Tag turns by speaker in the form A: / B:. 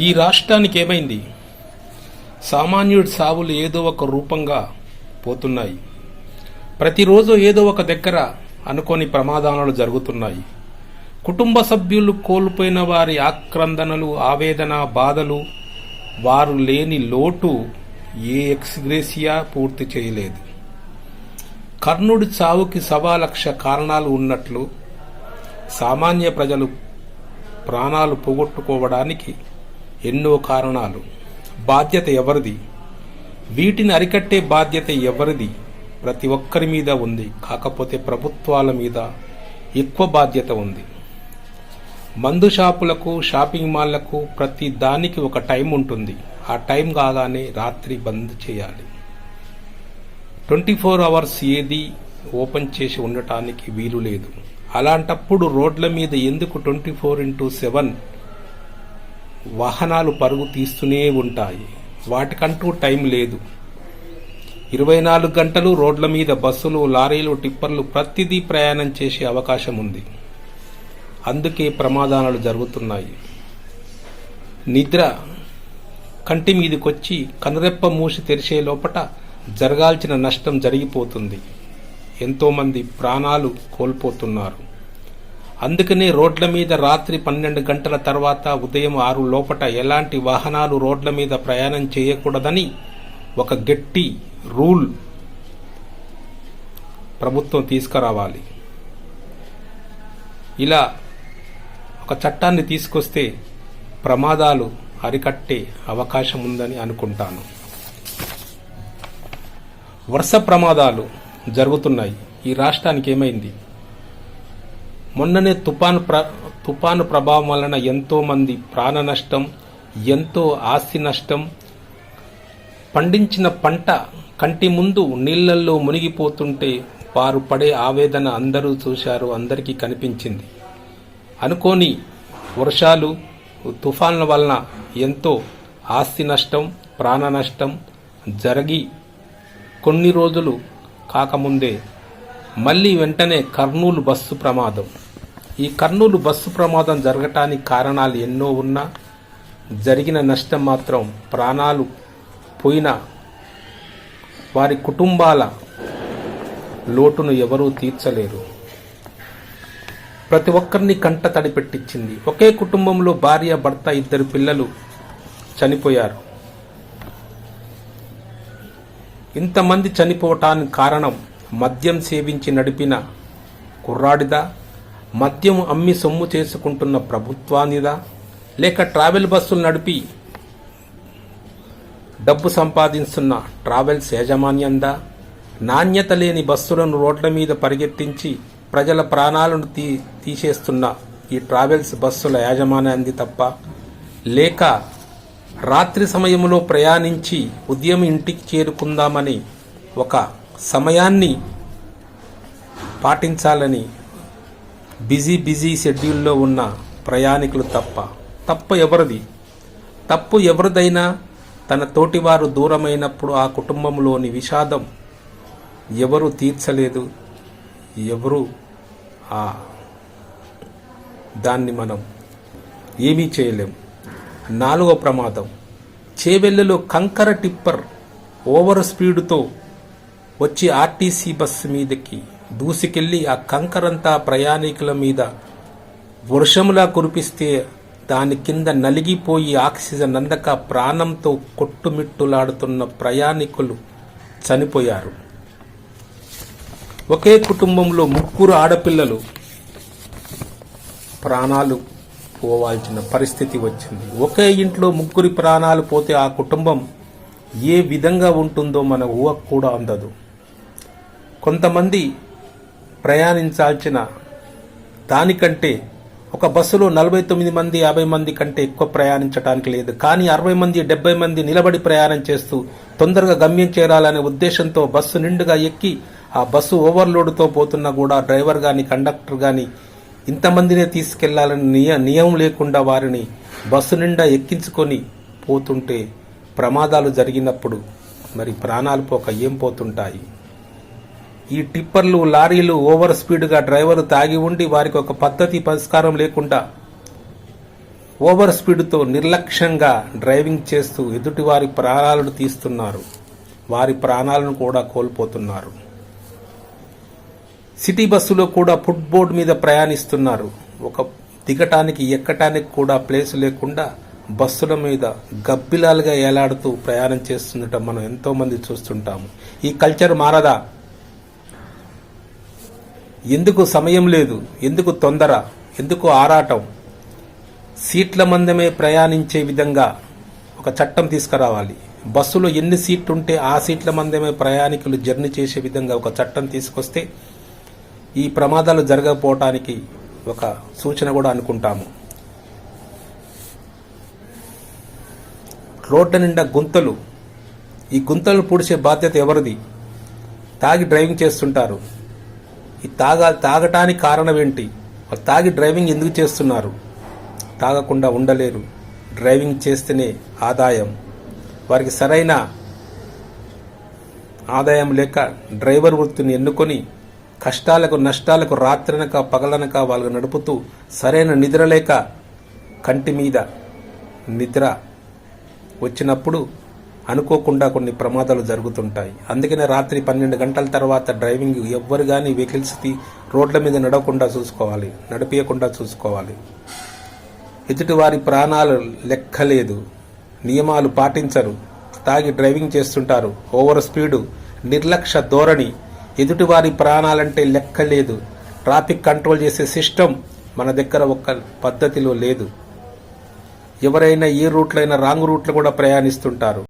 A: ఈ రాష్ట్రానికి ఏమైంది? సామాన్యుడి సావులు ఏదో ఒక రూపంగా పోతున్నాయి. ప్రతిరోజు ఏదో ఒక దగ్గర అనుకోని ప్రమాదాలు జరుగుతున్నాయి. కుటుంబ సభ్యులు కోల్పోయిన వారి ఆక్రందనలు ఆవేదన బాధలు వారు లేని లోటు ఏ ఎక్స్గ్రేసియా పూర్తి చేయలేదు. కర్ణుడి చావుకి సవా లక్ష కారణాలు ఉన్నట్లు సామాన్య ప్రజలు ప్రాణాలు పోగొట్టుకోవడానికి ఎన్నో కారణాలు. బాధ్యత ఎవరిది? వీటిని అరికట్టే బాధ్యత ఎవరిది? ప్రతి ఒక్కరి మీద ఉంది. కాకపోతే ప్రభుత్వాల మీద ఎక్కువ బాధ్యత ఉంది. మందు షాపులకు షాపింగ్ మాల్లకు ప్రతి దానికి ఒక టైం ఉంటుంది. ఆ టైం కాగానే రాత్రి బంద్ చేయాలి. ట్వంటీ ఫోర్ అవర్స్ ఏది ఓపెన్ చేసి ఉండటానికి వీలు లేదు. అలాంటప్పుడు రోడ్ల మీద ఎందుకు ట్వంటీ ఫోర్ ఇంటూ సెవెన్ వాహనాలు పరుగు తీస్తూనే ఉంటాయి. వాటికంటూ టైం లేదు. ఇరవై నాలుగు గంటలు రోడ్ల మీద బస్సులు లారీలు టిప్పర్లు ప్రతిదీ ప్రయాణం చేసే అవకాశం ఉంది. అందుకే ప్రమాదాలు జరుగుతున్నాయి. నిద్ర కంటి మీదకొచ్చి కనురెప్ప మూసి తెరిచే లోపట జరగాల్సిన నష్టం జరిగిపోతుంది. ఎంతోమంది ప్రాణాలు కోల్పోతున్నారు. అందుకనే రోడ్ల మీద రాత్రి పన్నెండు గంటల తర్వాత ఉదయం ఆరు లోపట ఎలాంటి వాహనాలు రోడ్ల మీద ప్రయాణం చేయకూడదని ఒక గట్టి రూల్ ప్రభుత్వం తీసుకురావాలి. ఇలా ఒక చట్టాన్ని తీసుకొస్తే ప్రమాదాలు అరికట్టే అవకాశం ఉందని అనుకుంటాను. వరుస ప్రమాదాలు జరుగుతున్నాయి. ఈ రాష్ట్రానికి ఏమైంది? మొన్ననే తుఫాన్ ప్ర తుపాను ప్రభావం వలన ఎంతో మంది ప్రాణ నష్టం ఎంతో ఆస్తి నష్టం. పండించిన పంట కంటి ముందు నీళ్ళల్లో మునిగిపోతుంటే వారు పడే ఆవేదన అందరూ చూశారు అందరికీ కనిపించింది. అనుకోని వర్షాలు తుఫాన్ల వలన ఎంతో ఆస్తి నష్టం ప్రాణ నష్టం జరిగి కొన్ని రోజులు కాకముందే మళ్ళీ వెంటనే కర్నూలు బస్సు ప్రమాదం. ఈ కర్నూలు బస్సు ప్రమాదం జరగటానికి కారణాలు ఎన్నో ఉన్నా జరిగిన నష్టం మాత్రం ప్రాణాలు పోయిన వారి కుటుంబాల లోటును ఎవరూ తీర్చలేరు. ప్రతి ఒక్కరిని కంట తడిపెట్టించింది ఒకే కుటుంబంలో భార్య భర్త ఇద్దరు పిల్లలు చనిపోయారు. ఇంతమంది చనిపోవటానికి కారణం మద్యం సేవించి నడిపిన కుర్రాడిదా? మద్యం అమ్మి సొమ్ము చేసుకుంటున్న ప్రభుత్వానిదా? లేక ట్రావెల్ బస్సులు నడిపి డబ్బు సంపాదిస్తున్న ట్రావెల్స్ యాజమాన్యందా? నాణ్యత లేని బస్సులను రోడ్ల మీద పరిగెత్తించి ప్రజల ప్రాణాలను తీ తీసేస్తున్న ఈ ట్రావెల్స్ బస్సుల యాజమాన్యాన్ని తప్ప లేక రాత్రి సమయంలో ప్రయాణించి ఉదయం ఇంటికి చేరుకుందామని ఒక సమయాన్ని పాటించాలని బిజీ బిజీ షెడ్యూల్లో ఉన్న ప్రయాణికులు తప్ప. తప్పు ఎవరిది? తప్పు ఎవరిదైనా తన తోటివారు దూరమైనప్పుడు ఆ కుటుంబంలోని విషాదం ఎవరు తీర్చలేదు? ఎవరు ఆ దాన్ని మనం ఏమీ చేయలేం. నాలుగో ప్రమాదం. చేవెళ్ళలో కంకర టిప్పర్ ఓవర్ స్పీడుతో వచ్చి ఆర్టీసీ బస్సు మీదకి దూసుకెళ్ళి ఆ కంకరంతా ప్రయాణికుల మీద వర్షములా కురిపిస్తే దాని కింద నలిగిపోయి ఆక్సిజన్ అందక ప్రాణంతో కొట్టుమిట్టులాడుతున్న ప్రయాణికులు చనిపోయారు. ఒకే కుటుంబంలో ముగ్గురు ఆడపిల్లలు. ప్రాణాలు పోవాల్సిన పరిస్థితి వచ్చింది. ఒకే ఇంట్లో ముగ్గురి ప్రాణాలు పోతే ఆ కుటుంబం ఏ విధంగా ఉంటుందో మన ఊహ కూడా అందదు. కొంతమంది ప్రయాణించాల్సిన దానికంటే ఒక బస్సులో నలభై తొమ్మిది మంది యాభై మంది కంటే ఎక్కువ ప్రయాణించడానికి లేదు. కానీ అరవై మంది డెబ్బై మంది నిలబడి ప్రయాణం చేస్తూ తొందరగా గమ్యం చేరాలనే ఉద్దేశంతో బస్సు నిండుగా ఎక్కి ఆ బస్సు ఓవర్లోడ్తో పోతున్నా కూడా డ్రైవర్ కానీ కండక్టర్ కానీ ఇంతమందినే తీసుకెళ్ళాలని నియ నియమం లేకుండా వారిని బస్సు నిండా ఎక్కించుకొని పోతుంటే ప్రమాదాలు జరిగినప్పుడు మరి ప్రాణాలు పోక ఏం పోతుంటాయి? ఈ టిప్పర్లు లారీలు ఓవర్ స్పీడ్గా డ్రైవర్ తాగి ఉండి వారికి ఒక పద్ధతి పరిష్కారం లేకుండా ఓవర్ స్పీడ్తో నిర్లక్ష్యంగా డ్రైవింగ్ చేస్తూ ఎదుటివారి ప్రాణాలను తీస్తున్నారు. వారి ప్రాణాలను కూడా కోల్పోతున్నారు. సిటీ బస్సులో కూడా ఫుట్ బోర్డ్ మీద ప్రయాణిస్తున్నారు. ఒక దిగటానికి ఎక్కటానికి కూడా ప్లేస్ లేకుండా బస్సుల మీద గబ్బిలాలుగా ఏలాడుతూ ప్రయాణం చేస్తుండటం మనం ఎంతోమంది చూస్తుంటాము. ఈ కల్చర్ మారదా? ఎందుకు సమయం లేదు? ఎందుకు తొందర? ఎందుకు ఆరాటం? సీట్ల మందమే ప్రయాణించే విధంగా ఒక చట్టం తీసుకురావాలి. బస్సులో ఎన్ని సీట్లు ఉంటే ఆ సీట్ల మందమే ప్రయాణికులు జర్నీ చేసే విధంగా ఒక చట్టం తీసుకొస్తే ఈ ప్రమాదాలు జరగకపోవటానికి ఒక సూచన కూడా అనుకుంటాము. రోడ్ల నిండా గుంతలు. ఈ గుంతలు పూడ్చే బాధ్యత ఎవరిది? తాగి డ్రైవింగ్ చేస్తుంటారు. ఈ తాగా తాగటానికి కారణం ఏంటి వాళ్ళు తాగి డ్రైవింగ్ ఎందుకు చేస్తున్నారు? తాగకుండా ఉండలేరు. డ్రైవింగ్ చేస్తేనే ఆదాయం. వారికి సరైన ఆదాయం లేక డ్రైవర్ వృత్తిని ఎన్నుకొని కష్టాలకు నష్టాలకు రాత్రనక పగలనక వాళ్ళు నడుపుతూ సరైన నిద్ర లేక కంటి మీద నిద్ర వచ్చినప్పుడు అనుకోకుండా కొన్ని ప్రమాదాలు జరుగుతుంటాయి. అందుకనే రాత్రి పన్నెండు గంటల తర్వాత డ్రైవింగ్ ఎవ్వరు కానీ వెహికల్స్ తీ రోడ్ల మీద నడవకుండా చూసుకోవాలి. నడిపించకుండా చూసుకోవాలి. ఎదుటివారి ప్రాణాలు లెక్కలేదు. నియమాలు పాటించరు. తాగి డ్రైవింగ్ చేస్తుంటారు. ఓవర్ స్పీడు నిర్లక్ష్య ధోరణి. ఎదుటివారి ప్రాణాలంటే లెక్కలేదు. ట్రాఫిక్ కంట్రోల్ చేసే సిస్టమ్ మన దగ్గర ఒక్క పద్ధతిలో లేదు. ఎవరైనా ఏ రూట్లైనా రాంగ్ రూట్లు కూడా ప్రయాణిస్తుంటారు.